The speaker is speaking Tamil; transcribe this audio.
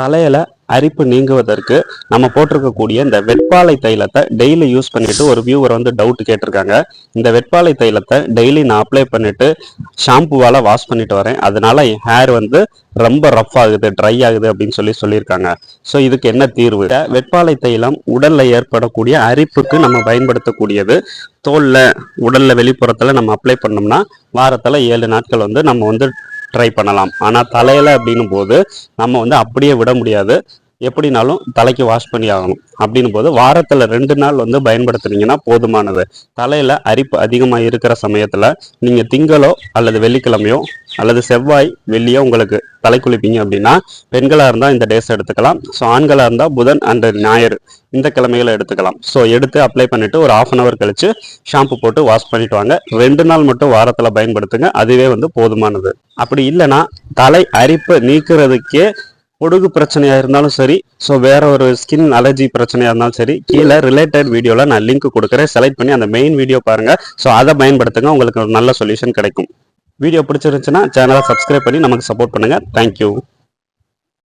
தலையில் அரிப்பு நீங்குவதற்கு நம்ம போட்டிருக்கக்கூடிய இந்த வெட்பாலை தைலத்தை டெய்லி யூஸ் பண்ணிட்டு ஒரு வியூவர் வந்து டவுட் கேட்டிருக்காங்க. இந்த வெட்பாலை தைலத்தை டெய்லி நான் அப்ளை பண்ணிட்டு ஷாம்புவால் வாஷ் பண்ணிட்டு வரேன். அதனால என் ஹேர் வந்து ரொம்ப ரஃப் ஆகுது ட்ரை ஆகுது அப்படின்னு சொல்லி சொல்லியிருக்காங்க. ஸோ இதுக்கு என்ன தீர்வு? வெட்பாலை தைலம் உடல்ல ஏற்படக்கூடிய அரிப்புக்கு நம்ம பயன்படுத்தக்கூடியது தோல்ல உடல்ல வெளிப்புறத்தில் நம்ம அப்ளை பண்ணோம்னா வாரத்தில் ஏழு நாட்கள் வந்து நம்ம வந்து ட்ரை பண்ணலாம். ஆனா தலையில அப்படின்னும் போது நம்ம வந்து அப்படியே விட முடியாது. எப்படினாலும் தலைக்கு வாஷ் பண்ணி ஆகணும். அப்படின்னு போது வாரத்தில் ரெண்டு நாள் வந்து பயன்படுத்துனீங்கன்னா போதுமானது. தலையில் அரிப்பு அதிகமாக இருக்கிற சமயத்தில் நீங்கள் திங்களோ அல்லது வெள்ளிக்கிழமையோ அல்லது செவ்வாய் வெள்ளியோ உங்களுக்கு தலை குளிப்பீங்க அப்படின்னா பெண்களாக இருந்தால் இந்த டேஸ் எடுத்துக்கலாம். ஸோ ஆண்களாக இருந்தால் புதன் அண்ட் ஞாயிறு இந்த கிழமைகளை எடுத்துக்கலாம். ஸோ எடுத்து அப்ளை பண்ணிவிட்டு ஒரு ஆஃப் அன் அவர் கழித்து ஷாம்பு போட்டு வாஷ் பண்ணிட்டு வாங்க. ரெண்டு நாள் மட்டும் வாரத்தில் பயன்படுத்துங்க. அதுவே வந்து போதுமானது. அப்படி இல்லைன்னா தலை அரிப்பு நீக்கிறதுக்கே ஒடுகு பிரச்சனையாக இருந்தாலும் சரி ஸோ வேற ஒரு ஸ்கின் அலர்ஜி பிரச்சனையாக இருந்தாலும் சரி கீழே ரிலேட்டட் வீடியோவில் நான் லிங்க் கொடுக்குறேன். செலக்ட் பண்ணி அந்த மெயின் வீடியோ பாருங்கள் ஸோ அதை பயன்படுத்துங்க. உங்களுக்கு ஒரு நல்ல சொல்யூஷன் கிடைக்கும். வீடியோ பிடிச்சிருந்துச்சுன்னா சேனலை சப்ஸ்கிரைப் பண்ணி நமக்கு சப்போர்ட் பண்ணுங்கள் தேங்க்யூ